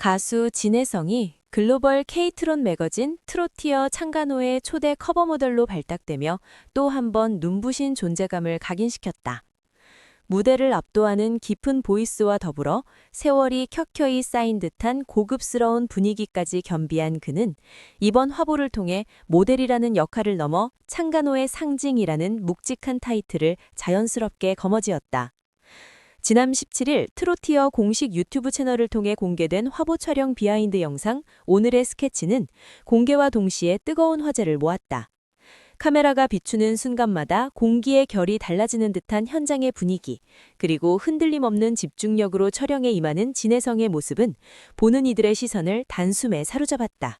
가수 진혜성이 글로벌 K트롯 매거진 트로티어 창간호의 초대 커버 모델로 발탁되며 또 한 번 눈부신 존재감을 각인시켰다. 무대를 압도하는 깊은 보이스와 더불어 세월이 켜켜이 쌓인 듯한 고급스러운 분위기까지 겸비한 그는 이번 화보를 통해 모델이라는 역할을 넘어 창간호의 상징이라는 묵직한 타이틀을 자연스럽게 거머쥐었다. 지난 17일 트로티어 공식 유튜브 채널을 통해 공개된 화보 촬영 비하인드 영상 오늘의 스케치는 공개와 동시에 뜨거운 화제를 모았다. 카메라가 비추는 순간마다 공기의 결이 달라지는 듯한 현장의 분위기, 그리고 흔들림 없는 집중력으로 촬영에 임하는 진혜성의 모습은 보는 이들의 시선을 단숨에 사로잡았다.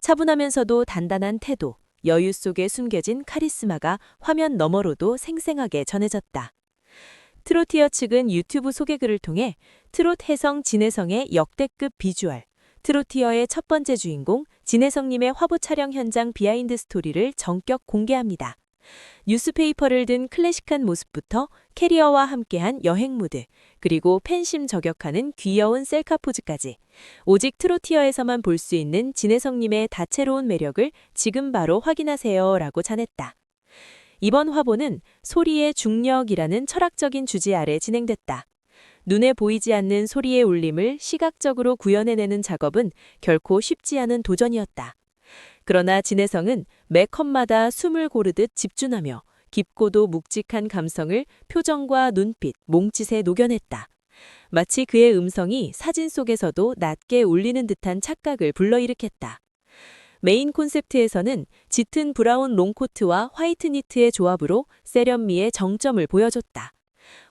차분하면서도 단단한 태도, 여유 속에 숨겨진 카리스마가 화면 너머로도 생생하게 전해졌다. 트로티어 측은 유튜브 소개글을 통해 트롯 혜성 진혜성의 역대급 비주얼, 트로티어의 첫 번째 주인공 진혜성님의 화보 촬영 현장 비하인드 스토리를 전격 공개합니다. 뉴스페이퍼를 든 클래식한 모습부터 캐리어와 함께한 여행 무드, 그리고 팬심 저격하는 귀여운 셀카 포즈까지 오직 트로티어에서만 볼 수 있는 진혜성님의 다채로운 매력을 지금 바로 확인하세요 라고 전했다. 이번 화보는 소리의 중력이라는 철학적인 주제 아래 진행됐다. 눈에 보이지 않는 소리의 울림을 시각적으로 구현해내는 작업은 결코 쉽지 않은 도전이었다. 그러나 진혜성은 매 컷마다 숨을 고르듯 집중하며 깊고도 묵직한 감성을 표정과 눈빛, 몸짓에 녹여냈다. 마치 그의 음성이 사진 속에서도 낮게 울리는 듯한 착각을 불러일으켰다. 메인 콘셉트에서는 짙은 브라운 롱코트와 화이트 니트의 조합으로 세련미의 정점을 보여줬다.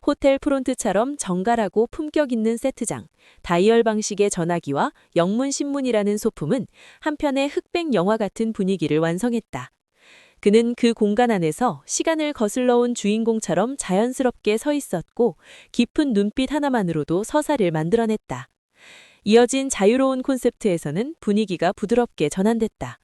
호텔 프론트처럼 정갈하고 품격 있는 세트장, 다이얼 방식의 전화기와 영문 신문이라는 소품은 한편의 흑백 영화 같은 분위기를 완성했다. 그는 그 공간 안에서 시간을 거슬러 온 주인공처럼 자연스럽게 서 있었고 깊은 눈빛 하나만으로도 서사를 만들어냈다. 이어진 자유로운 콘셉트에서는 분위기가 부드럽게 전환됐다.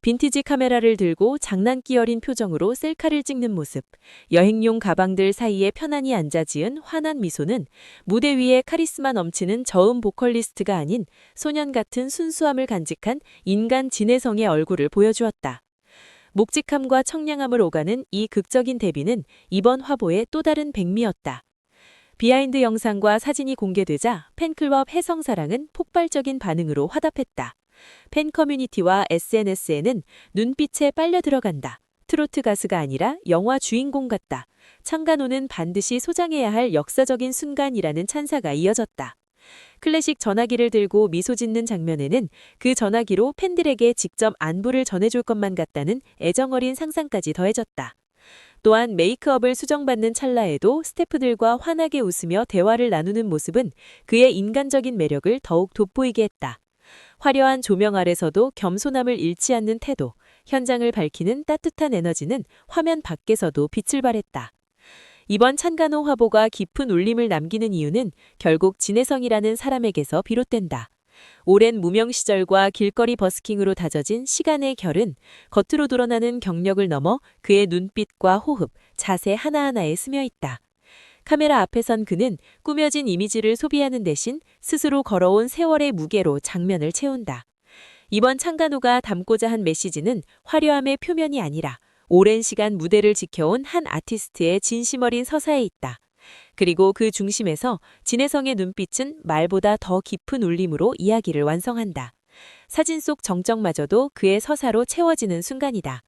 빈티지 카메라를 들고 장난기 어린 표정으로 셀카를 찍는 모습, 여행용 가방들 사이에 편안히 앉아 지은 환한 미소는 무대 위에 카리스마 넘치는 저음 보컬리스트가 아닌 소년 같은 순수함을 간직한 인간 진혜성의 얼굴을 보여주었다. 묵직함과 청량함을 오가는 이 극적인 데뷔는 이번 화보의 또 다른 백미였다. 비하인드 영상과 사진이 공개되자 팬클럽 해성사랑은 폭발적인 반응으로 화답했다. 팬 커뮤니티와 SNS에는 눈빛에 빨려 들어간다. 트로트 가수가 아니라 영화 주인공 같다. 창간호는 반드시 소장해야 할 역사적인 순간이라는 찬사가 이어졌다. 클래식 전화기를 들고 미소 짓는 장면에는 그 전화기로 팬들에게 직접 안부를 전해줄 것만 같다는 애정어린 상상까지 더해졌다. 또한 메이크업을 수정받는 찰나에도 스태프들과 환하게 웃으며 대화를 나누는 모습은 그의 인간적인 매력을 더욱 돋보이게 했다. 화려한 조명 아래서도 겸손함을 잃지 않는 태도, 현장을 밝히는 따뜻한 에너지는 화면 밖에서도 빛을 발했다. 이번 찬간호 화보가 깊은 울림을 남기는 이유는 결국 진혜성이라는 사람에게서 비롯된다. 오랜 무명 시절과 길거리 버스킹으로 다져진 시간의 결은 겉으로 드러나는 경력을 넘어 그의 눈빛과 호흡, 자세 하나하나에 스며 있다. 카메라 앞에선 그는 꾸며진 이미지를 소비하는 대신 스스로 걸어온 세월의 무게로 장면을 채운다. 이번 창간호가 담고자 한 메시지는 화려함의 표면이 아니라 오랜 시간 무대를 지켜온 한 아티스트의 진심 어린 서사에 있다. 그리고 그 중심에서 진혜성의 눈빛은 말보다 더 깊은 울림으로 이야기를 완성한다. 사진 속 정적마저도 그의 서사로 채워지는 순간이다.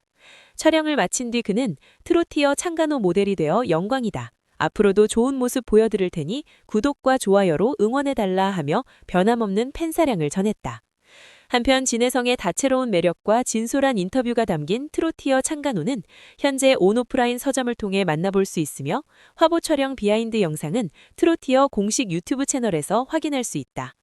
촬영을 마친 뒤 그는 트로티어 창간호 모델이 되어 영광이다. 앞으로도 좋은 모습 보여드릴 테니 구독과 좋아요로 응원해달라 하며 변함없는 팬사랑을 전했다. 한편 진혜성의 다채로운 매력과 진솔한 인터뷰가 담긴 트로티어 창간호는 현재 온오프라인 서점을 통해 만나볼 수 있으며 화보 촬영 비하인드 영상은 트로티어 공식 유튜브 채널에서 확인할 수 있다.